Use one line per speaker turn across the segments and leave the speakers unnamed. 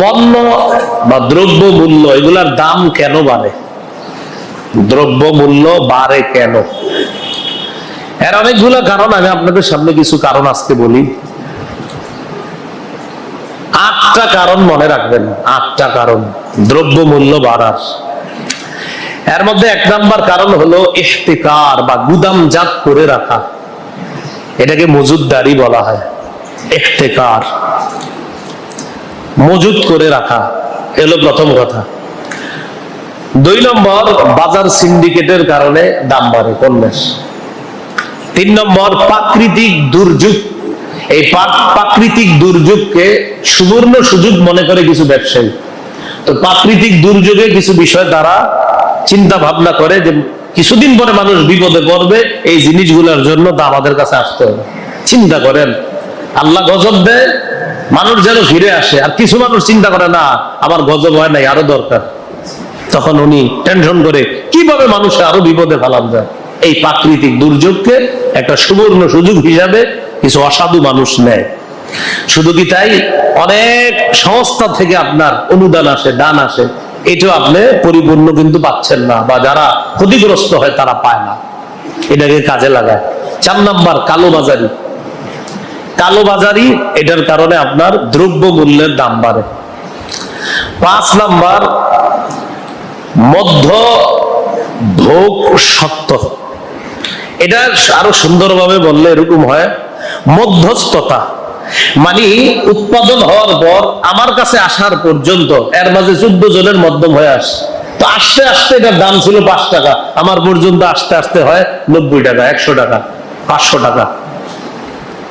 পণ্য বা দ্রব্য মূল্য এগুলার দাম কেন বাড়ে? দ্রব্য মূল্য বাড়ে কেন? এর অনেকগুলো কারণ, আমি আপনাদের সামনে কিছু কারণ আজকে বলি। আটটা কারণ মনে রাখবেন, আটটা কারণ দ্রব্য মূল্য বাড়ার। এর মধ্যে এক নাম্বার কারণ হলো ইহতিকার বা গুদাম গুদামজাত করে রাখা। এটাকে মজুদদারি বলা হয়, ইহতিকার। মজুদ করে রাখা এলো প্রথম কথা। দুই নম্বর, বাজার সিন্ডিকেটের কারণে দাম বাড়ে পণ্যের তিন নম্বর, প্রাকৃতিক দুর্যোগ। এই প্রাকৃতিক দুর্যোগকে সুবর্ণ সুযোগ মনে করে কিছু ব্যবসায়ী। তো প্রাকৃতিক দুর্যোগে কিছু বিষয় তারা চিন্তা ভাবনা করে যে কিছুদিন পরে মানুষ বিপদে পড়বে, এই জিনিসগুলোর জন্য তা আমাদের কাছে আসতে হবে। চিন্তা করেন, আল্লাহ গজব দেয় মানুষ যেন ফিরে আসে, আর কিছু মানুষ চিন্তা করে, না, আমার গজব হয় নাই, আরও দরকার। তখন উনি টেনশন করে, কীভাবে মানুষে আরও বিপদে ফেলান যায় এই প্রাকৃতিক দুর্যোগকে একটা সুবর্ণ সুযোগ হিসাবে কিছু অসাধু মানুষ নেয়। শুধু কি তাই? অনেক সংস্থা থেকে আপনার অনুদান আসে, দান আসে। এটাও আপনি পরিপূর্ণ কিন্তু পাচ্ছেন না, বা যারা ক্ষতিগ্রস্ত হয় তারা পায় না। এটাকে কাজে লাগায়। চার নাম্বার কালোবাজারি কালোবাজারি এটার কারণে আপনার দ্রব্য মূল্যের দাম বাড়ে। পাঁচ নাম্বার, মধ্য ভোগ সত্য এটা আরও সুন্দরভাবে বললে এরকম হয়, মধ্যস্থতা। মানে উৎপাদন হওয়ার পর, আমার কাছে আসার পর্যন্ত, এর মাঝে চোদ্দ জনের মধ্যম হয়ে আসে। তো আস্তে আস্তে এটার দাম ছিল পাঁচ টাকা, আমার পর্যন্ত আস্তে আস্তে হয় নব্বই টাকা, একশো টাকা, পাঁচশো টাকা।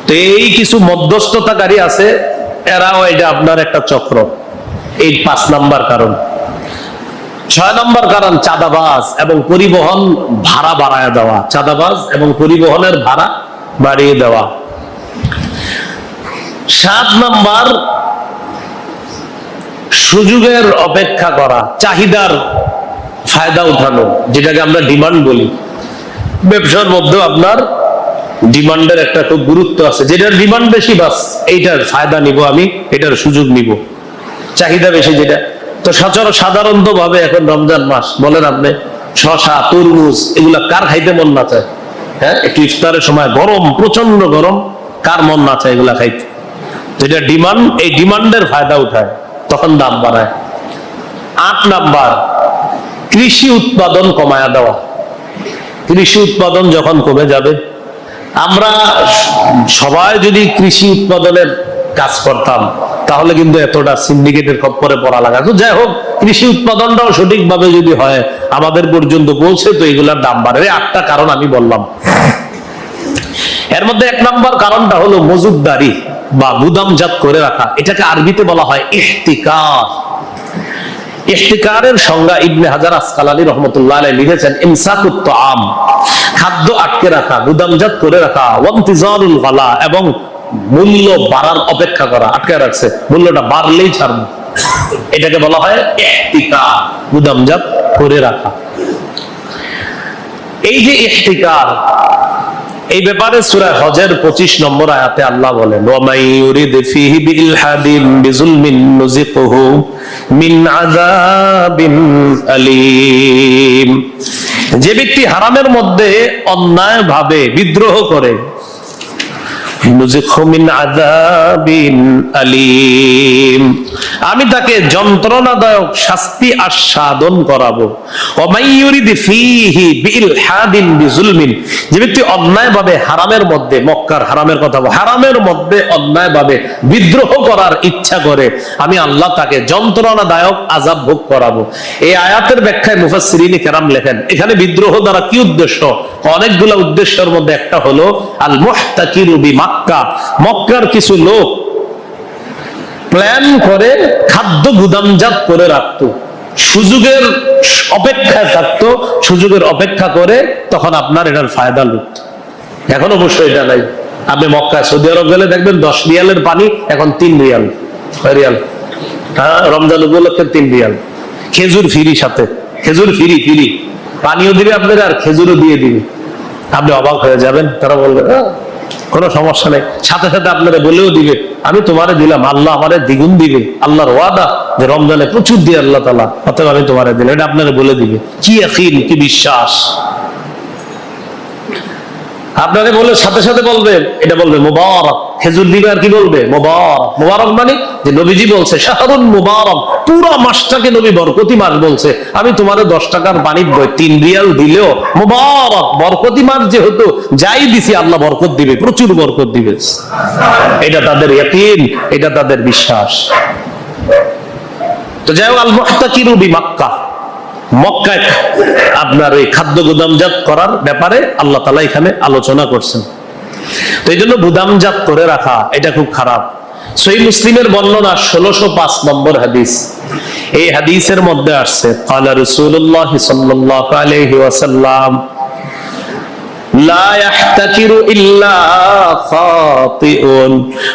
তো এই কিছু মধ্যস্থতাকারী আছে, এরাও এটা আপনার একটা চক্র। এই পাঁচ নাম্বার কারণ। ছয় নম্বর কারণ, চাঁদাবাজ এবং পরিবহন ভাড়া বাড়ায় দেওয়া। চাঁদাবাজ এবং পরিবহনের ভাড়া বাড়িয়ে দেওয়া। সাত নম্বর, সুযোগের অপেক্ষা করা, চাহিদার ফায়দা উঠানো, যেটাকে আমরা ডিমান্ড বলি। ব্যবসার মধ্যে আপনার ডিমান্ডের একটা খুব গুরুত্ব আছে। যেটার ডিমান্ড বেশি, বাস এইটার ফায়দা নিব আমি, এটার সুযোগ নিব। চাহিদা বেশি যেটা। তো সচর সাধারণত ভাবে এখন রমজান মাস, বলেন আপনি, শশা, তরমুজ, এগুলা কার খাইতে মন না চায়? হ্যাঁ একটু ইফতারের সময় গরম প্রচণ্ড গরম, কার মন না চায় এগুলা খাইতে? যেটা ডিমান্ড এই ডিমান্ডের ফায়দা উঠায়, তখন দাম বাড়ায়। আট নাম্বার, কৃষি উৎপাদন কমায়া দেওয়া। কৃষি উৎপাদন যখন কমে যাবে আমরা সবাই যদি কৃষি উৎপাদনের কাজ করতাম, তাহলে কিন্তু এতটা সিন্ডিকেটের খপ্পরে পড়া লাগা। তো যাই হোক, কৃষি উৎপাদনটাও সঠিকভাবে যদি হয়, আমাদের পর্যন্ত পৌঁছে তো এগুলার দাম বাড়ে। আটটা কারণ আমি বললাম। এর মধ্যে এক নম্বর কারণটা হলো মজুদদারি বা গুদামজাত করে রাখা। এটাকে আরবিতে বলা হয় ইহতিকার। ইহতিকারের সংজ্ঞা ইবনে হাজার আসকালানি রহমতুল্লাহ আলাই লিখেছেন, ইমসাকুত আম খাদ্য আটকে রাখা, গুদামজাত করে রাখা, ওয়ান্তিজারুল গালা এবং মূল্য বাড়ার অপেক্ষা করা, আটকে রাখছে, মূল্যটা বাড়লেই ছাড়বে। এটাকে বলা হয় ইহতিকার গুদামজাত করে রাখা। এই যে ইহতিকার এই ব্যাপারে সুরা হজের 25 নম্বর আয়াতে আল্লাহ বলেন যে ব্যক্তি হারামের মধ্যে অন্যায় ভাবে বিদ্রোহ করে আমি তাকে যন্ত্রণাদায়ক শাস্তি আস্বাদন করাবো। যে ব্যক্তি অন্যায়ভাবে হারামের মধ্যে, মক্কার হারামের কথা হারামের মধ্যে অন্যায়ভাবে বিদ্রোহ করার ইচ্ছা করে, আমি আল্লাহ তাকে যন্ত্রণাদায়ক আযাব ভোগ করাবো। এই আয়াতের ব্যাখ্যায় মুফাসসিরিনে কেরাম লেখেন, এখানে বিদ্রোহ দ্বারা কি উদ্দেশ্য? অনেকগুলো উদ্দেশ্যের মধ্যে একটা হলো আল মুহতাকিরু বি মক্কা। মক্কার কিছু লোক প্ল্যান করে খাদ্য গুদামজাত করে রাখতো। সুযোগের অপেক্ষায় থাকতো। সুযোগের অপেক্ষা করে তখন আপনার এটার ফায়দা লুট। এখন অবশ্য এটা নাই। আপনি মক্কা সৌদি আরব গেলে দেখবেন দশ রিয়ালের পানি এখন তিন রিয়াল। রিয়াল? হ্যাঁ রমজান উপলক্ষে তিন রিয়াল। খেজুর ফিরি সাথে। খেজুর ফিরি ফিরি। পানিও দিবে আপনার আর খেজুরও দিয়ে দিবে। আপনি অবাক হয়ে যাবেন তারা বলবে "আহ, কোনো সমস্যা নেই। সাথে সাথে আপনারা বলেও দিবে, আমি তোমারে দিলাম, আল্লাহ আমারে দ্বিগুণ দিবে। আল্লাহর ওয়াদা যে রমজানে প্রচুর দিয়ে আল্লাহ তালা অথবা আমি তোমারে দিলাম। এটা আপনারা বলে দিবে। কি আকিল কি বিশ্বাস? আপনাকে বলে সাথে সাথে বলবেন, এটা বলবে মুবারক। খেজুর দিবে আর কি বলবে? মুবারক। মুবারক মানে যে নবীজি বলছে, শাহরুন মুবারক। পুরো মাসটাকে নবী বরকতি মাস বলছে। আমি তোমার দশ টাকার বাণিজ্য বই, তিন রিয়াল দিলেও মুবারক। বরকতি মাস যেহেতু, যাই দিছি, আল্লাহ বরকত দিবে, প্রচুর বরকত দিবে। এটা তাদের ইয়াকিন, এটা তাদের বিশ্বাস। তো যাই হোক আল মুহতাকিরু বি মাক্কা মক্কায় আপনার ওই খাদ্য গুদামজাত করার ব্যাপারে আল্লাহ তালা এখানে আলোচনা করছেন। তো এই জন্য গুদামজাত করে রাখা, এটা খুব খারাপ। সই মুসলিমের বর্ণনা ষোলোশো পাঁচ নম্বর হাদিস। এই হাদিসের মধ্যে আসছে কালা রসুল্লাহ সাল্লাহ আলহি ওয়াসাল্লাম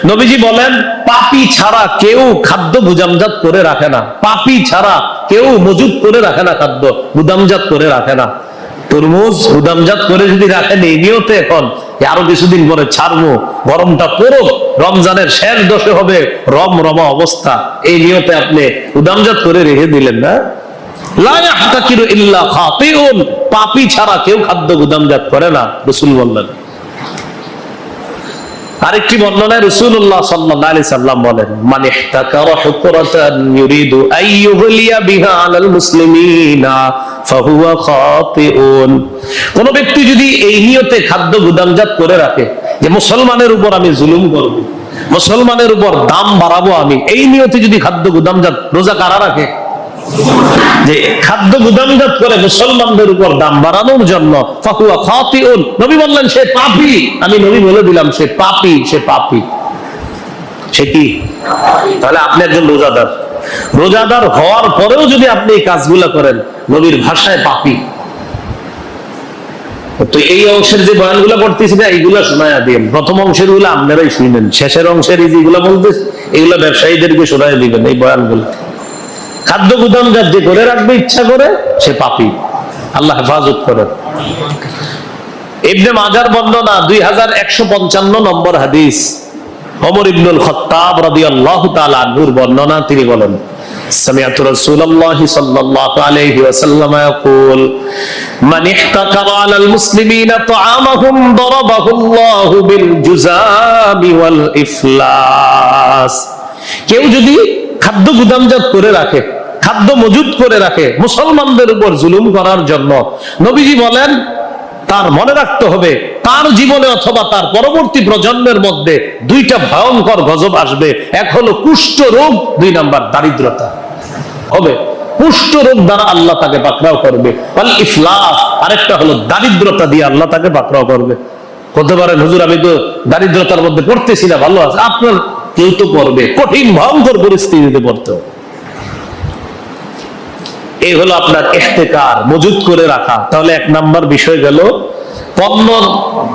নবীজি বলেন পাপী ছাড়া কেউ খাদ্য গুদামজাত করে রাখে না। পাপী ছাড়া কেউ মজুদ করে রাখে না খাদ্য গুদামজাত করে রাখে না। তরমুজ গুদামজাত করে যদি রাখেন এই নিয়তে এখন আরও কিছুদিন পরে ছাড়বো, গরমটা পড়ুক, রমজানের শেষ দশে হবে রম রমা অবস্থা। এই নিয়তে আপনি গুদামজাত করে রেখে দিলেন না। পাপী ছাড়া কেউ খাদ্য গুদামজাত করে না, রসুল বললেন। আরেকটি বর্ণনায় রসুল্লাহ সাল্লাল্লাহু সাল্লাম বলেন, মান কোন ব্যক্তি যদি এই নিয়তে খাদ্য গুদামজাত করে রাখে, যে মুসলমানের উপর আমি জুলুম করব, মুসলমানের উপর দাম বাড়াবো আমি, এই নিয়তে যদি খাদ্য গুদামজাত রোজা কারা রাখে যে খাদ্য গুদামজাত করে মুসলমানদের উপর দাম বাড়ানোর জন্য ফাকুয়া খাতিউন নবী বললেন, সে পাপী। আমি নবী বলে দিলাম, সে পাপী সে পাপী। সে কি? তাহলে আপনি একজন রোজাদার। রোজাদার হওয়ার পরেও যদি আপনি এই কাজগুলো করেন, নবীর ভাষায় পাপি। তো এই অংশের যে বয়ানগুলো করতেছি না, এইগুলো শোনায় দিন প্রথম অংশেরগুলো আপনারাই শুনেন, শেষের অংশের এই যেগুলো বলতেছে, এগুলো ব্যবসায়ীদেরকে শোনায় দিবেন, এই বয়ানগুলো। খাদ্য গুদাম যার যে করে রাখবে ইচ্ছা করে সে পাপি আল্লাহ হেফাজত করে ইবনে মাজার বর্ণনা দুই হাজার একশো পঞ্চান্ন নম্বর হাদিস অমর ইবনুল খত্তাব রাদিয়াল্লাহু তাআলা আনহুর বর্ণনা তিনি বলেন سمعت رسول الله صلى الله عليه وسلم يقول من احتكر على المسلمين طعامهم ضربه الله بالجزام والإفلاس কেউ যদি খাদ্য গুদামজাত করে রাখে খাদ্য মজুদ করে রাখে, মুসলমানদের উপর জুলুম করার জন্য। নবীজি বলেন, তার মনে রাখতে হবে, তার জীবনে অথবা তার পরবর্তী প্রজন্মের মধ্যে দুইটা ভয়ঙ্কর গজব আসবে। এক হলো কুষ্ঠ রোগ, দুই নাম্বার দারিদ্রতা। হবে। কুষ্ঠ রোগ দ্বারা আল্লাহ তাকে পাকড়াও করবে। আল ইফলাস, আরেকটা হলো দারিদ্রতা দিয়ে আল্লাহ তাকে পাকড়াও করবে। হতে পারেন হুজুর, আমি তো দারিদ্রতার মধ্যে পড়তেছি না, ভালো আছে। আপনার কেউ তো পড়বে। কঠিন, ভয়ঙ্কর পরিস্থিতিতে পড়তে হবে। এই হলো আপনার ইহতেকার মজুদ করে রাখা। তাহলে এক নাম্বার বিষয় গেল, পণ্যর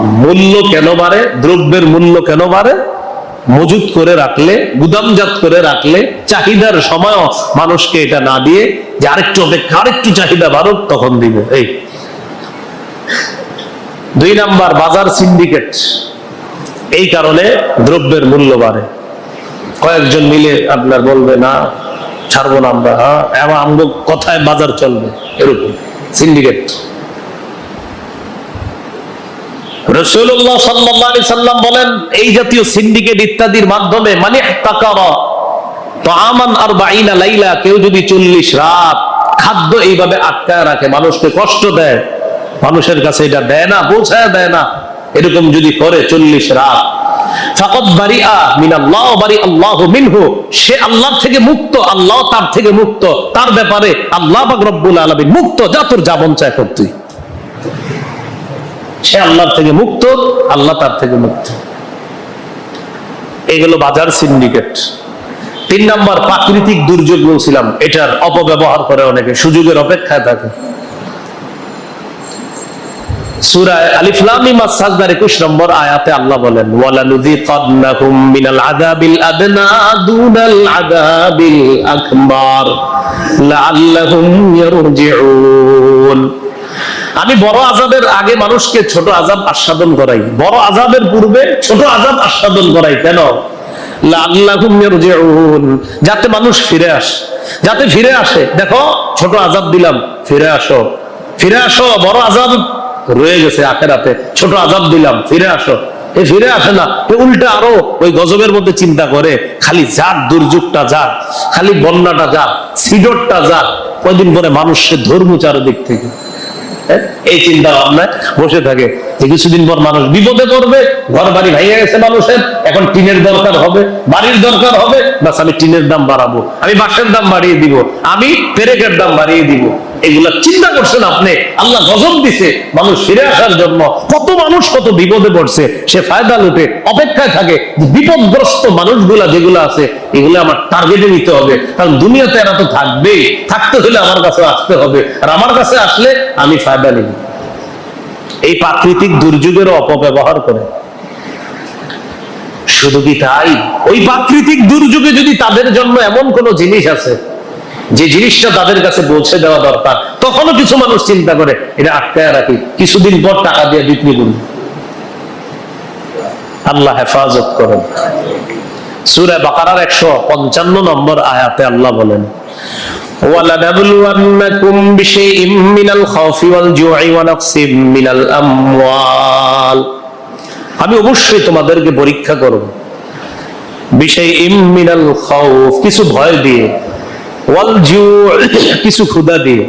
মূল্য কেন বাড়ে, দ্রব্যের মূল্য কেন বাড়ে? মজুদ করে রাখলে, গুদামজাত করে রাখলে, চাহিদার সময় মানুষকে এটা না দিয়ে যে আরেকটু অপেক্ষা, আরেকটু চাহিদা বাড়ুক, তখন দিব। এই। দুই নাম্বার, বাজার সিন্ডিকেট। এই কারণে দ্রব্যের মূল্য বাড়ে। কয়েকজন মিলে আপনার বলবে, না ছাড়বো না আমরা হ্যাঁ আমগো কথায় বাজার চলবে, এরকম সিন্ডিকেট মানে রাত খাদ্য এইভাবে রাখে, মানুষকে কষ্ট দেয়, মানুষের কাছে এটা দেয় না দেয় না, এরকম যদি করে চল্লিশ রাত ফাকাদ বারিআ মিনাল্লাহ বারি আল্লাহু মিনহু। সে আল্লাহর থেকে মুক্ত, আল্লাহ তার থেকে মুক্ত। তার ব্যাপারে আল্লাহ পাক রব্বুল আলামিন মুক্ত, যা তোর যা কর তুই। সে থেকে মুক্ত, আল্লাহ তার থেকে মুক্ত। এগুলো বাজার সিন্ডিকেট। তিন নাম্বার, প্রাকৃতিক দুর্যোগ বলছিলাম, এটার অপব্যবহার করে অনেকে, সুযোগের অপেক্ষায় থাকে। সূরায় আলিফ সাজদার 21 নম্বর আয়াতে আল্লাহ বলেন ওয়ালা নুযিকান্নাহুম মিনাল আযাবিল আদনা দুনাল আযাবিল আকবার, লাআল্লাহুম ইয়ারজিউন। আমি বড় আজাবের আগে মানুষকে ছোট আজাব আস্বাদন করাই, বড় আজাবের পূর্বে ছোট আজাব আস্বাদন করাই, কেন? যাতে মানুষ ফিরে আসে, যাতে ফিরে আসে। দেখো, ছোট আজাব দিলাম, ফিরে আসো ফিরে আসো, বড় আজাব রয়ে গেছে আখেরাতে। ছোট আজাব দিলাম, ফিরে আসো। এ ফিরে আসে না উল্টা আরও ওই গজবের মধ্যে চিন্তা করে, খালি যাক দুর্যোগটা যাক খালি বন্যাটা যাক সিডরটা যাক কয়দিন পরে মানুষের ধর্ম চারদিক থেকে? এই চিন্তা ভাবনায় বসে থাকে। যে কিছুদিন পর মানুষ বিপদে পড়বে ঘর বাড়ি ভাইয়া গেছে মানুষের, এখন টিনের দরকার হবে, বাড়ির দরকার হবে বাস আমি টিনের দাম বাড়াবো, আমি বাঁশের দাম বাড়িয়ে দিব, আমি পেরেকের দাম বাড়িয়ে দিব। এগুলা চিন্তা করছেন আপনি, আল্লাহ গজব দিছে, মানুষ ফিরে আসার জন্য কত মানুষ কত বিপদে পড়ছে, সে ফায়দা লুটে, অপেক্ষায় থাকে বিপদগ্রস্ত মানুষগুলা যেগুলো আছে, এগুলো আমার টার্গেটে নিতে হবে, কারণ দুনিয়াতে এরা তো থাকবেই, থাকতে হলে আমার কাছে আসতে হবে, আর আমার কাছে আসলে আমি ফায়দা নিব। এই প্রাকৃতিক দুর্যোগেরও অপব্যবহার করে। শুধু কি তাই? ওই প্রাকৃতিক দুর্যোগে যদি তাদের জন্য এমন কোন জিনিস আছে, যে জিনিসটা তাদের কাছে পৌঁছে দেওয়া দরকার, তখনও কিছু মানুষ চিন্তা করে এটা আটকায় রাখি কিছুদিন পর টাকা দিয়ে বিক্রি করি আল্লাহ হেফাজত করেন। সুরে বাকারার একশো পঞ্চান্ন নম্বর আয়াতে আল্লাহ বলেন ولنبلونكم بشيء من الخوف والجوع ونقص من الأموال আমি অবশ্যই তোমাদেরকে পরীক্ষা করব বিষয় ইমিনাল খাউফ কিছু ভয় দিয়ে ওয়াল কিছু ক্ষুধা দিয়ে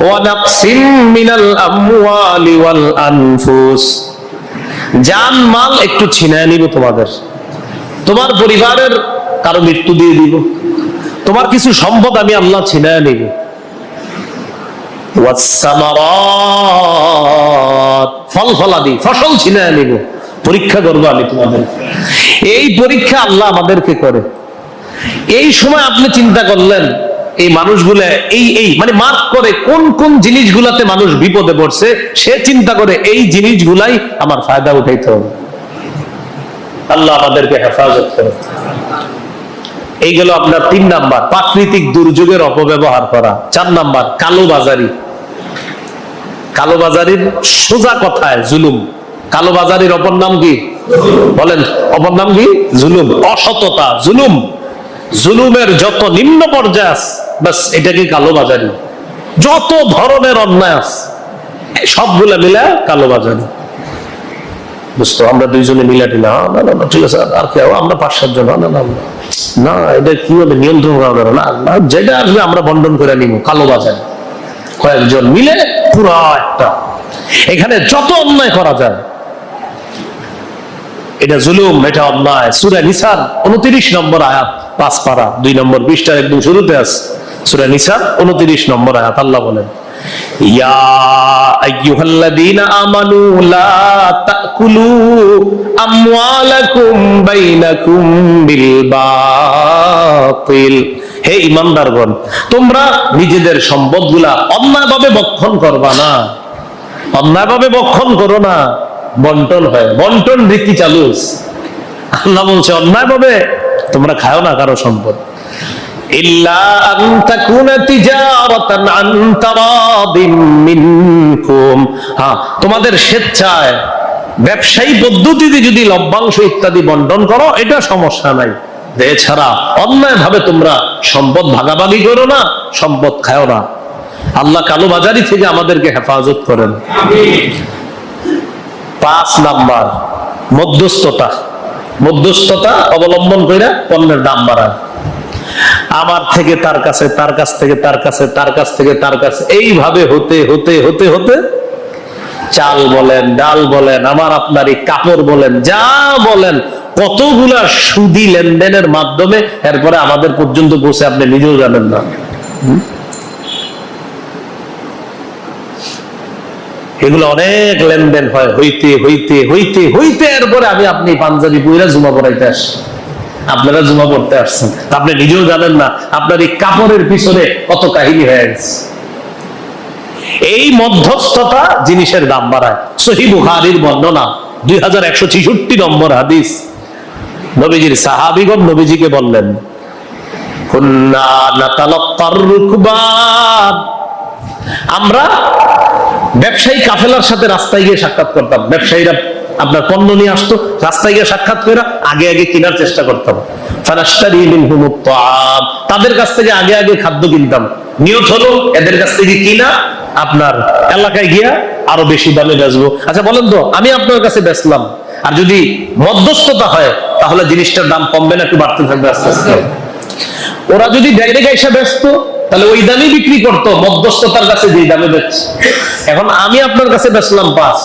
ওয়ানাকসিম মিনাল আমওয়ালি ওয়াল আনফুস জান মাল একটু ছিনায় নিব তোমাদের তোমার পরিবারের কারো মৃত্যু দিয়ে দিব তোমার কিছু সম্পদ আমি আল্লাহ ছিনায় নিব। ফল ফলাদি ফসল ছিনায় নিব। পরীক্ষা করব আমি তোমাদের। এই পরীক্ষা আল্লাহ আমাদেরকে করে। এই সময় আপনি চিন্তা করলেন, এই মানুষগুলো এই এই মানে মার্ক করে কোন কোন জিনিসগুলাতে মানুষ বিপদে পড়ছে, সে চিন্তা করে এই জিনিসগুলাই আমার ফায়দা উঠাইতে হবে। আল্লাহ আমাদেরকে হেফাজত করে এই গেল আপনার তিন নাম্বার, প্রাকৃতিক দুর্যোগের অপব্যবহার করা। চার নাম্বার কালো বাজারি কালো বাজারির সোজা কথায় জুলুম। কালো বাজারির অপর নাম কি? বলেন, অপর নাম কি? জুলুম। অসততা, জুলুম। জুলুমের যত নিম্ন পর্যায় আছে বাস এটাকে কালো বাজারি যত ধরনের অন্যায় আছে সবগুলা মিলে কালো বাজারি বুঝতো আমরা দুইজনে মিলা টিলা না না না, ঠিক আছে, আর কেউ, আমরা পাঁচ সাত জন না না না। না, এটা কি হবে নিয়ন্ত্রণ করা যাবে না। যেটা আসবে আমরা বন্টন করে নিব, কালো বাজারে। কয়েকজন মিলে পুরো একটা। এখানে যত অন্যায় করা যায়, এটা জুলুম, এটা অন্যায়। সুরা নিসার উনত্রিশ নম্বর আয়াত পাঁচ পারা দুই নম্বর বিশটার একদম শুরুতে আছে। সুরা নিসার উনত্রিশ নম্বর আয়াত, আল্লাহ বলেন ইয়া আইয়ুহাল্লাযীনা আমানু লা তাকুলু আমওয়ালাকুম বাইনাকুম বিল বাতিল। হে ইমানদারগণ, তোমরা নিজেদের সম্পদগুলা অন্যায়ভাবে বক্ষণ করবা না। অন্যায়ভাবে বক্ষণ করো না। বন্টন হয়। বন্টন রীতি চালু। আল্লাহ বলছে, অন্যায়ভাবে তোমরা খাও না কারও সম্পদ। হ্যাঁ তোমাদের স্বেচ্ছায় ব্যবসায়ী পদ্ধতিতে যদি লভ্যাংশ ইত্যাদি বন্টন করো, এটা সমস্যা নাই। এছাড়া অন্যায় ভাবে তোমরা সম্পদ ভাগাভাগি করো না, সম্পদ খাও না। আল্লাহ কালো বাজারি থেকে আমাদেরকে হেফাজত করেন। পাঁচ নাম্বার, মধ্যস্থতা। মধ্যস্থতা অবলম্বন করে পণ্যের দাম বাড়ায়। আমার থেকে তার কাছে, তার কাছ থেকে, তার কাছে, তার কাছ থেকে, তার কাছে। এইভাবে হতে হতে হতে হতে চাল বলেন, ডাল বলেন, আমার আপনার এই কাপড় বলেন, যা বলেন, কতগুলা সুদি লেনদেনের মাধ্যমে এরপরে আমাদের পর্যন্ত বসে আপনি নিজেও জানেন না। এগুলো অনেক লেনদেন হয়, হইতে হইতে হইতে হইতে, এরপরে আমি আপনি পাঞ্জাবি বইরা জুমা পড়াইতে আসছি আপনারা জুমা পড়তে আসছেন। আপনি নিজেও জানেন না, আপনার এই কাপড়ের পিছনে কত কাহিনী হয়ে গেছে। এই মধ্যস্থতা জিনিসের দাম বাড়ায়। সহি বুখারির বর্ণনা, দুই নম্বর হাদিস। নবীজির সাহাবিগণ নবীজিকে বললেন আমরা ব্যবসায়ী কাফেলার সাথে রাস্তায় গিয়ে সাক্ষাৎ করতাম। ব্যবসায়ীরা আপনার পণ্য নিয়ে আসতো, রাস্তায় গিয়ে সাক্ষাৎ করে আগে আগে কেনার চেষ্টা করতাম। তাদের কাছ থেকে আগে আগে খাদ্য কিনতাম। নিয়ত হলো এদের কাছ থেকে কিনা আপনার এলাকায় গিয়া আরও বেশি দামে বেচবো। আচ্ছা বলেন তো, আমি আপনার কাছে বেচলাম। আর যদি মধ্যস্থতা হয়, তাহলে জিনিসটার দাম কমবে না, একটু বাড়তে থাকবে আস্তে আস্তে। ওরা যদি ডাইরেক্ট এসে ব্যস্ত, তাহলে ওই দামে বিক্রি করতো, মধ্যস্থতার কাছে যে দামে বেচছে। এখন আমি আপনার কাছে বেচলাম পাঁচ।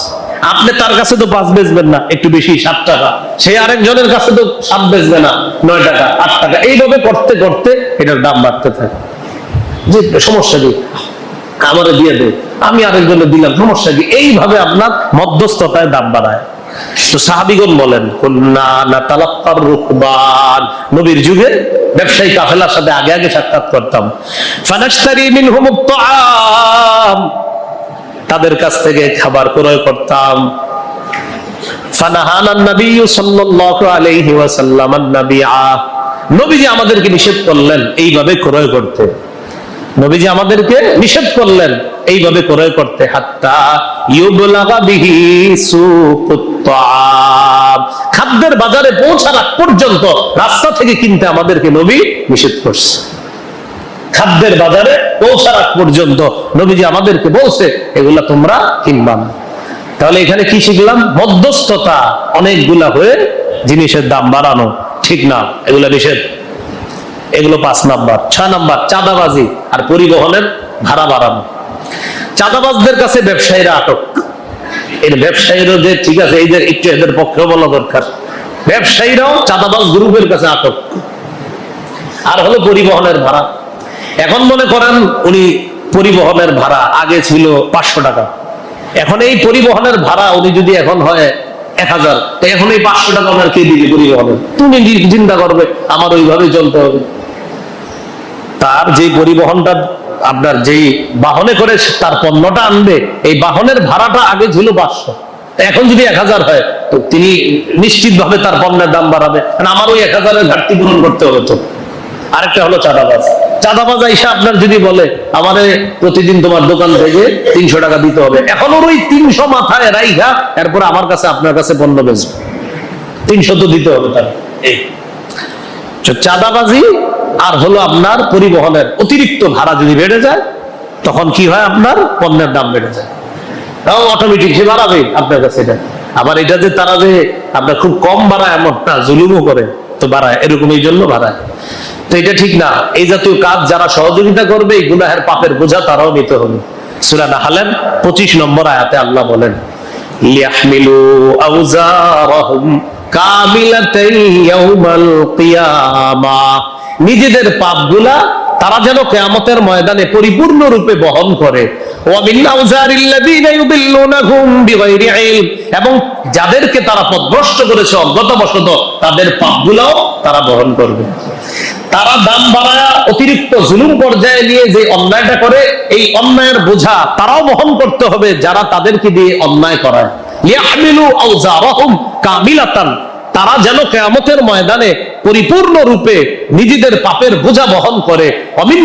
আপনি তার কাছে তো পাঁচ বেচবেন না, একটু বেশি, সাত টাকা। সে আরেকজনের কাছে তো সাত বেচবে না, নয় টাকা, আট টাকা। এইভাবে করতে করতে এটার দাম বাড়তে থাকে। যে সমস্যা কি? আমার দিয়ে দে আমি আরেকজনে দিলাম, সমস্যা কি? এইভাবে আপনার মধ্যস্থতায় দাম বাড়ায়। তো সাহাবিগণ বলেন কন্যা না তালাক্কার রুকবান। নবীর যুগে ব্যবসায়ী কাফেলার সাথে আগে আগে সাক্ষাৎ করতাম। ফানাশতারি মিনহুম আত-তাআম তাদের কাছ থেকে খাবার ক্রয় করতাম। আমাদেরকে নিষেধ করলেন, এইভাবে ক্রয় করতে। নবীজি আমাদেরকে নিষেধ করলেন, এইভাবে ক্রয় করতে। খাদ্যের বাজারে পৌঁছার পর্যন্ত রাস্তা থেকে কিনতে আমাদেরকে নবী নিষেধ করছে। খাদ্যের বাজারে পৌঁছার আগ পর্যন্ত নবীজি আমাদেরকে বলছে, এগুলা তোমরা কিনবা না। তাহলে এখানে কি শিখলাম? মধ্যস্থতা অনেকগুলা হয়ে জিনিসের দাম বাড়ানো। ঠিক না? এগুলা নিষেধ। এগুলো পাঁচ নাম্বার। ছয় নাম্বার, চাঁদাবাজি আর পরিবহনের ভাড়া বাড়ানো। চাঁদাবাজদের কাছে ব্যবসায়ীরা আটক। এর ব্যবসায়ীরা যে ঠিক আছে, এই যে একটু এদের পক্ষে বলা দরকার। ব্যবসায়ীরাও চাঁদাবাজ গ্রুপের কাছে আটক। আর হলো পরিবহনের ভাড়া। এখন মনে করেন উনি পরিবহনের ভাড়া, আগে ছিল পাঁচশো টাকা। এখন এই পরিবহনের ভাড়া উনি যদি এখন হয় এক হাজার এখন এই পাঁচশো টাকা আমার কে দিবে পরিবহনের তুমি চিন্তা করবে, আমার ওইভাবে চলতে হবে। তার যে পরিবহনটা আপনার যেই বাহনে করে তার পণ্যটা আনবে, এই বাহনের ভাড়াটা আগে ছিল পাঁচশো। এখন যদি এক হাজার হয়, তো তিনি নিশ্চিত ভাবে তার পণ্যের দাম বাড়াবে। আমার ওই এক হাজারের ঘাটতি পূরণ করতে হবে তো। আরেকটা হলো চাঁদাবাজ। চাঁদাবাজ আইসা আপনার যদি বলে, আমারে প্রতিদিন তোমার দোকান থেকে তিনশো টাকা দিতে হবে। এখন ওই তিনশো মাথায় রাইখা, এরপর আমার কাছে আপনার কাছে পণ্য বেচবে। তিনশো তো দিতে হবে তার। চাঁদাবাজি আর হলো আপনার পরিবহনের অতিরিক্ত ভাড়া যদি বেড়ে যায়, তখন কি হয় আপনার? পণ্যের দাম বেড়ে যায়। তাও অটোমেটিক সে বাড়াবে আপনার কাছে এটা। আবার এটা যে তারা যে আপনার খুব কম বাড়ায় এমন না জুলুমও করে, তো বাড়ায় এরকম এই জন্য বাড়ায় তো এটা ঠিক না। এই জাতীয় কাজ যারা সহযোগিতা করবে, এই গুনাহের পাপের বোঝা তারাও নিতে হবে। সুরা পঁচিশ নম্বর আয়াতে আল্লাহ বলেন কামিলাতাই ইয়াউমাল কিয়ামা। নিজেদের পাপগুলা তারা যেন কেয়ামতের ময়দানে পরিপূর্ণ রূপে বহন করে। এবং যাদেরকে তারা পথভ্রষ্ট করেছে, অজ্ঞতাবশত তাদের পাপগুলাও তারা বহন করবে। তারা দাম বাড়ায় অতিরিক্ত জুলুম পর্যায়ে নিয়ে যে অন্যায়টা করে, এই অন্যায়ের বোঝা তারাও বহন করতে হবে যারা তাদেরকে দিয়ে অন্যায় করায়। তারা যেন কেয়ামতের ময়দানে পরিপূর্ণ রূপে নিজেদের পাপের বোঝা বহন করে। অমিন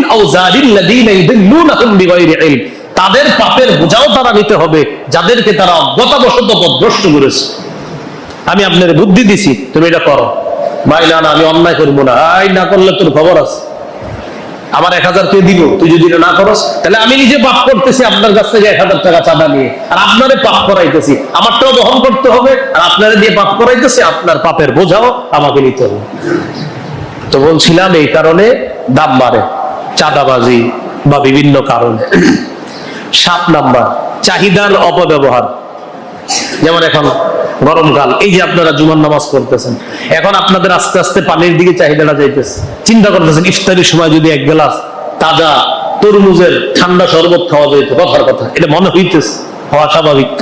তাদের পাপের বোঝাও তারা নিতে হবে, যাদেরকে তারা অজ্ঞতাবশত পথভ্রষ্ট করেছে। আমি আপনার বুদ্ধি দিছি, তুমি এটা করো। না আমি অন্যায় করব না। এই না করলে তোর খবর আছে। আমার এক হাজার দিব, তুই যদি না করস, তাহলে আমি নিজে পাপ করতেছি, আপনার কাছ থেকে এক হাজার টাকা চাঁদা নিয়ে। আর আপনারে পাপ করাইতেছি। আমারটাও বহন করতে হবে, আর দিয়ে পাপ করাইতেছি, আপনার পাপের বোঝাও আমাকে নিতে হবে। তো বলছিলাম, এই কারণে দাম বাড়ে, চাঁদাবাজি বা বিভিন্ন কারণে। সাত নাম্বার, চাহিদার অপব্যবহার। যেমন এখন গরমকাল এই যে আপনারা জুমার নামাজ পড়তেছেন, এখন আপনাদের আস্তে আস্তে পানির দিকে চাহিদাটা যাইতেছে। চিন্তা করতেছেন, ইফতারির সময় যদি এক গ্লাস তাজা তরমুজের ঠান্ডা শরবত খাওয়া যেত কথার কথা, এটা মনে হইতেছে, হওয়া স্বাভাবিক।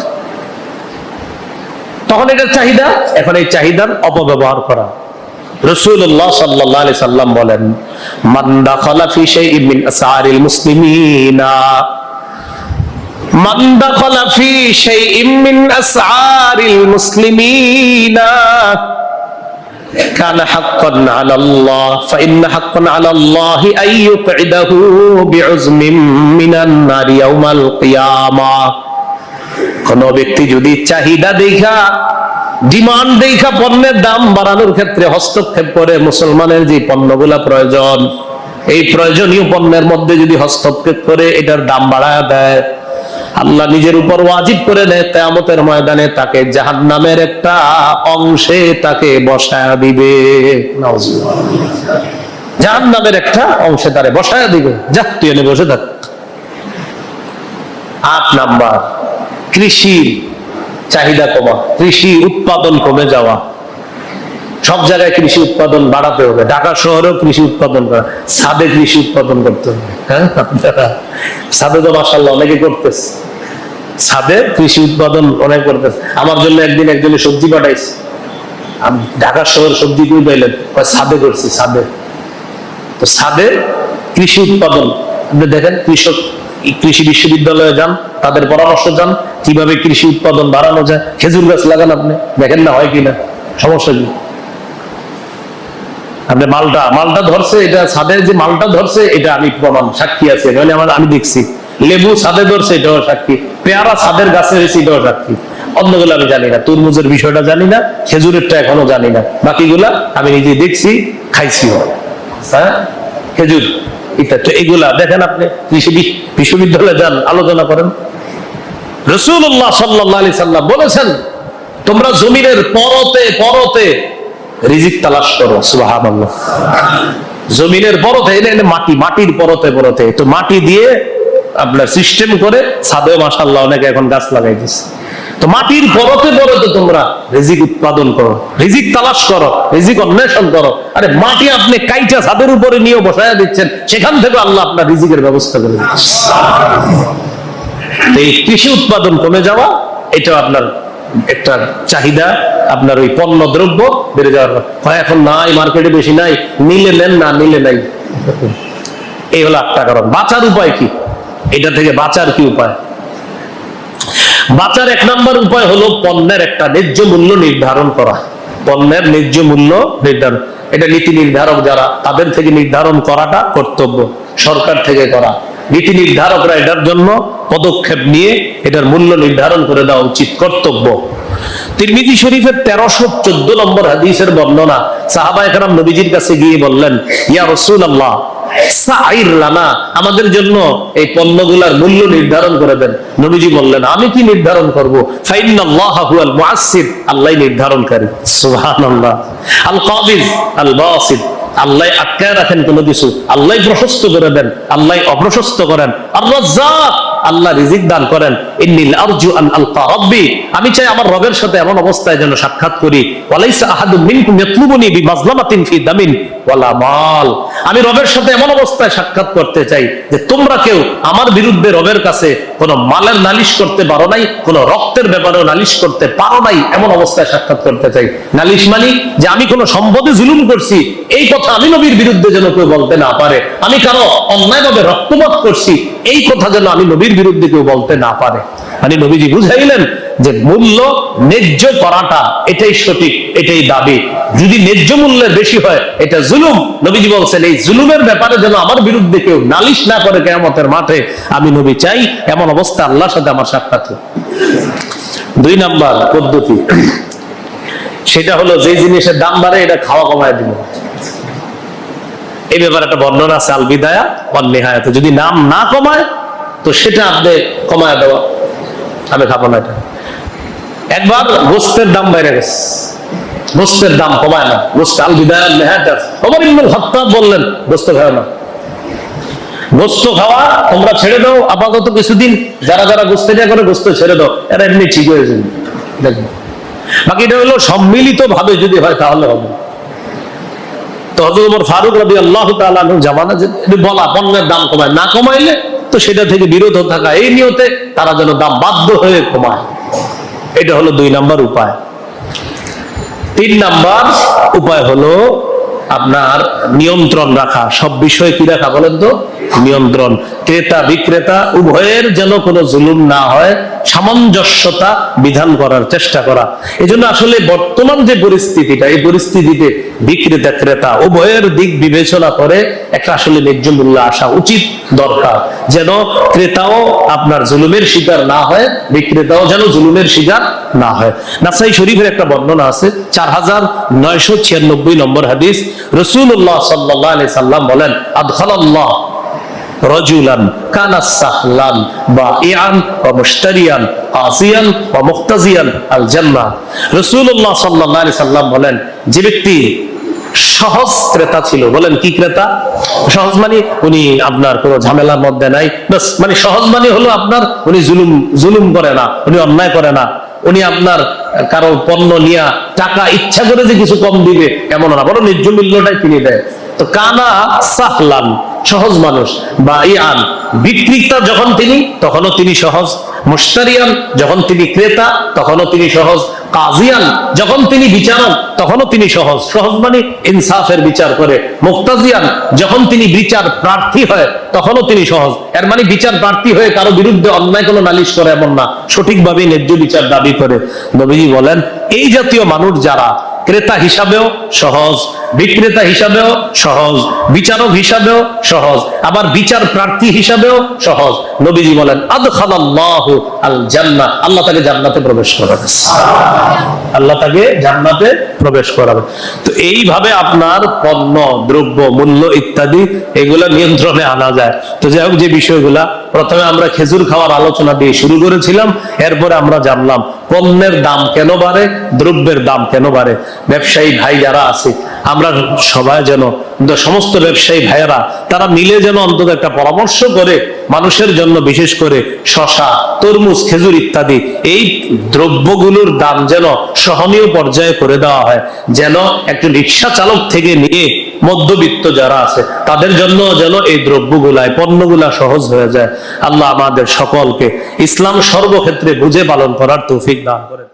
তখন এটার চাহিদা, এখন এই চাহিদার অপব্যবহার করা। রসুল্লাহ সাল্লাহ সাল্লাম বলেন, মান দাখালা ফি শাইইন মিন আসআরিল মুসলিমিনা। من دخل في شيء من أسعار المسلمين كان حقا على الله فإن حقا على الله أن يقعده بعزم من النار يوم القيامة কোন ব্যক্তি যদি চাহিদা দেখা ডিমান্ড দেখা পণ্যের দাম বাড়ানোর ক্ষেত্রে হস্তক্ষেপ করে মুসলমানের যে পণ্যগুলা প্রয়োজন এই প্রয়োজনীয় পণ্যের মধ্যে যদি হস্তক্ষেপ করে এটার দাম বাড়ায় দেয় আল্লাহ নিজের উপর ওয়াজিব করে দেয় তেয়ামতের ময়দানে তাকে জাহান নামের একটা অংশে তাকে বসায় দিবে। জাহান নামের একটা অংশে তারে বসায় দিবে। যা তুই এনে বসে থাক। আট নাম্বার, কৃষির চাহিদা কমা, কৃষি উৎপাদন কমে যাওয়া। সব জায়গায় কৃষি উৎপাদন বাড়াতে হবে। ঢাকা শহরেও কৃষি উৎপাদন করা, ছাদে কৃষি উৎপাদন করতে হবে। হ্যাঁ? ছাদে তো মাসাল্লাহ অনেকে করতেছে। ছাদে কৃষি উৎপাদন অনেক করতেছে। আমার জন্য একদিন একজনে সবজি পাঠাইছে। আমি, ঢাকা শহর সবজি কই পাইলেন ছাদে করছি, ছাদে। তো ছাদে কৃষি উৎপাদন। আপনি দেখেন, কৃষক, কৃষি বিশ্ববিদ্যালয়ে যান, তাদের পরামর্শ যান, কীভাবে কৃষি উৎপাদন বাড়ানো যায়। খেজুর গাছ লাগান আপনি। দেখেন না হয় কিনা। সমস্যা কি? আপনি মালটা মালটা ধরছে, এটা ছাদের যে মালটা ধরছে, এটা আমি প্রমাণ, সাক্ষী আছে মানে আমার আমি দেখছি। লেবু ছাদে ধরছে, এটাও সাক্ষী। পেয়ারা ছাদের গাছে হয়েছে এটাও সাক্ষী। অন্যগুলো আমি জানি না, তরমুজের বিষয়টা জানি না, খেজুরেরটা এখনও জানি না। বাকিগুলা আমি নিজে দেখছি, খাইছি। হ্যাঁ? খেজুর, ইত্যাদি। এগুলা, দেখেন আপনি, কৃষি বিশ্ববিদ্যালয়ে যান, আলোচনা করেন। রসুল্লাহ সাল্লাহ সাল্লাম বলেছেন, তোমরা জমিনের পরতে পরতে রিজিক তালাশ করো সুবাহান জমিনের এনে মাটি, মাটির পরতে পরতে তো মাটি দিয়ে আপনার সিস্টেম করে ছাদে মাসাল্লাহ অনেকে এখন গাছ লাগাই দিচ্ছে তো মাটির পরতে পরতে তোমরা রিজিক উৎপাদন করো, রিজিক তালাশ করো, রিজিক অন্বেষণ করো। আরে মাটি আপনি কাইটা ছাদের উপরে নিয়ে বসায় দিচ্ছেন, সেখান থেকে আল্লাহ আপনার রিজিকের ব্যবস্থা করে দিচ্ছে। এই কৃষি উৎপাদন কমে যাওয়া এটা আপনার একটা চাহিদা। আপনার ওই পণ্য দ্রব্য বেড়ে যাওয়ার হয় এখন নাই মার্কেটে বেশি নাই, নিলে নেন, না নিলে নাই। এই হলো একটা কারণ বাঁচার উপায় কি? এটা থেকে বাঁচার কি উপায়? বাঁচার এক নম্বর উপায় হলো পণ্যের একটা ন্যায্য মূল্য নির্ধারণ করা। পণ্যের ন্যায্য মূল্য নির্ধারণ। এটা নীতি নির্ধারক যারা, তাদের থেকে নির্ধারণ করাটা কর্তব্য, সরকার থেকে করা। নীতি নির্ধারকরা এটার জন্য পদক্ষেপ নিয়ে এটার মূল্য নির্ধারণ করে দেওয়া উচিত, কর্তব্য। তিরমিজি শরীফের তেরোশো চোদ্দ নম্বর হাদিসের বর্ণনা সাহাবা একরাম নবীজির কাছে গিয়ে বললেন, ইয়া রসুল আল্লাহ লানা, আমাদের জন্য এই পণ্যগুলার মূল্য নির্ধারণ করে দেন। নবীজি বললেন, আমি কি নির্ধারণ করব? আল্লাহ নির্ধারণকারী। সুবহানাল্লাহ। আল কাবিজ আল বাসিদ আল্লাহ আটকায় রাখেন কোনো কিছু। আল্লাহ প্রশস্ত করে দেন, আল্লাহ অপ্রশস্ত করেন। আর রাজ্জাক আল্লাহ রিজিক দান করেন, ইন্নিল আরজু আন আলকা আমি চাই আমার রবের সাথে এমন অবস্থায় যেন সাক্ষাৎ করি। ওয়ালাইসা আহাদুম মিনকুম ইয়াতলুবুনি বিমাজলামাতিন ফি দামিন ওয়ালা মাল। আমি রবের সাথে এমন অবস্থায় সাক্ষাৎ করতে চাই যে তোমরা কেউ আমার বিরুদ্ধে রবের কাছে কোনো মালের নালিশ করতে পারো নাই, কোনো রক্তের ব্যাপারেও নালিশ করতে পারো নাই, এমন অবস্থায় সাক্ষাৎ করতে চাই। নালিশ মানি যে আমি কোনো সম্পদে জুলুম করছি, এই কথা আমি নবীর বিরুদ্ধে যেন কেউ বলতে না পারে। আমি কারও অন্যায়ভাবে রক্তপাত করছি, এই কথা যেন আমি নবীর বিরুদ্ধে কেউ বলতে না পারে। মানে নবীজি বুঝাইলেন যে মূল্য ন্যায্য করাটা এটাই সঠিক, এটাই দাবি। যদি ন্যায্য মূল্যের বেশি হয়, এটা জুলুম। নবীজি বলছেন, এই জুলুমের ব্যাপারে যেন আমার বিরুদ্ধে কেউ নালিশ না করে কেয়ামতের মাঠে, আমি নবী চাই, এমন অবস্থা আল্লাহর সাথে আমার সাক্ষাৎ। দুই নাম্বার পদ্ধতি। সেটা হলো যে জিনিসের দাম বাড়ে, এটা খাওয়া কমায় দিব। এই ব্যাপারে একটা বর্ণনা আছে আল বিদায়া যদি নাম না কমায়, তো সেটা আপনি কমায় দেওয়া। আমি খাব না এটা। একবার গোস্তের দাম বাইরে গেছে। গোস্তের দাম কমায় না। গোস্ত আল বিদায়া বললেন গোস্ত খায় না। গোস্ত খাওয়া তোমরা ছেড়ে দাও, আপাতত কিছুদিন যারা যারা গোস্ত যা করে গোস্ত ছেড়ে দাও। এরা এমনি ঠিক হয়ে যাবে। দেখবে। বাকিটা হলো সম্মিলিত ভাবে যদি হয় তাহলে হবে। তো হজরত ফারুক রবি আল্লাহ তালু জামানা এটা বলা, পণ্যের দাম কমায়। না কমাইলে সেটা থেকে বিরত থাকা এই নিয়তে তারা যেন দাম বাধ্য হয়ে কমায়। এটা হলো দুই নাম্বার উপায়। তিন নাম্বার উপায় হলো আপনার নিয়ন্ত্রণ রাখা। সব বিষয়ে কি রাখা বলেন তো? নিয়ন্ত্রণ। ক্রেতা বিক্রেতা উভয়ের যেন কোনো জুলুম না হয় সামঞ্জস্যতা বিধান করার চেষ্টা করা। এই জন্য আসলে বর্তমান যে পরিস্থিতিটা, এই পরিস্থিতিতে বিক্রেতা, ক্রেতা উভয়ের দিক বিবেচনা করে একটা আসলে ন্যায্য মূল্য আসা উচিত, দরকার। যেন ক্রেতাও আপনার জুলুমের শিকার না হয়, বিক্রেতাও যেন জুলুমের শিকার না হয়। নাসাই শরীফের একটা বর্ণনা আছে, চার হাজার নয়শো ছিয়ানব্বই নম্বর হাদিস। রসুল্লাহ সাল্লাহ সাল্লাম বলেন, আদখালাল্লাহ রজুলান কানা সাহলান বা ইয়ান বা মুশতারিয়ান আসিয়ান বা মুক্তাজিয়ান আল জান্নাহ রাসূলুল্লাহ সাল্লাল্লাহু আলাইহি সাল্লাম বলেন, যে ব্যক্তি সহজ ক্রেতা ছিল, বলেন কি ক্রেতা? সহজ মানে উনি আপনার কোনো ঝামেলার মধ্যে নাই মানে সহজ মানে হলো আপনার উনি জুলুম জুলুম করে না, উনি অন্যায় করে না, উনি আপনার কারও পণ্য নিয়া টাকা ইচ্ছা করে যে কিছু কম দিবে, এমন না বড় ন্যায্য মূল্যটাই তিনি দেয়। তো কানা সাহলান সহজ মানুষ বা ইয়ান বিক্রেতা যখন তিনি, তখনও তিনি সহজ। মুস্তারিয়ান যখন তিনি ক্রেতা, তখনও তিনি সহজ। কাজিয়ান যখন তিনি বিচারক, তখনও তিনি সহজ। সহজ মানে ইনসাফের বিচার করে। মুক্তাজিয়ান যখন তিনি বিচার প্রার্থী হয়, তখনও তিনি সহজ। এর মানে বিচার প্রার্থী হয়ে কারও বিরুদ্ধে অন্যায় কোনো নালিশ করে এমন না। সঠিকভাবে ন্যায্য বিচার দাবি করে। নবীজি বলেন, এই জাতীয় মানুষ যারা ক্রেতা হিসাবেও সহজ, বিক্রেতা হিসাবেও সহজ, বিচারক হিসাবেও সহজ, আবার বিচার প্রার্থী হিসাবেও সহজ। নবীজি বলেন, আদখালাল্লাহু আল জান্নাহ আল্লাহ তাকে জান্নাতে প্রবেশ করাবে। আল্লাহ তাকে জান্নাতে প্রবেশ করাবে। তো এইভাবে আপনার পণ্য, দ্রব্য, মূল্য ইত্যাদি এগুলা নিয়ন্ত্রণে আনা যায়। তো যাই হোক, যে বিষয়গুলা প্রথমে আমরা খেজুর খাওয়ার আলোচনা দিয়ে শুরু করেছিলাম, এরপরে আমরা জানলাম পণ্যের দাম কেন বাড়ে, দ্রব্যের দাম কেন বাড়ে, ব্যবসায়ী ভাই যারা আছে, আমরা সবাই যেন সমস্ত ব্যবসায়ী ভাইয়েরা, তারা মিলে যেন অন্তত একটা পরামর্শ করে, মানুষের জন্য বিশেষ করে শশা, তরমুজ, খেজুর ইত্যাদি, এই দ্রব্যগুলোর দাম যেন সহনীয় পর্যায়ে করে দেওয়া হয়, যেন একজন রিক্সা চালক থেকে নিয়ে মধ্যবিত্ত যারা আছে, তাদের জন্য যেন এই দ্রব্যগুলায়, পণ্যগুলা সহজ হয়ে যায়। আল্লাহ আমাদের সকলকে ইসলাম সর্বক্ষেত্রে বুঝে পালন করার তৌফিক দান করেন।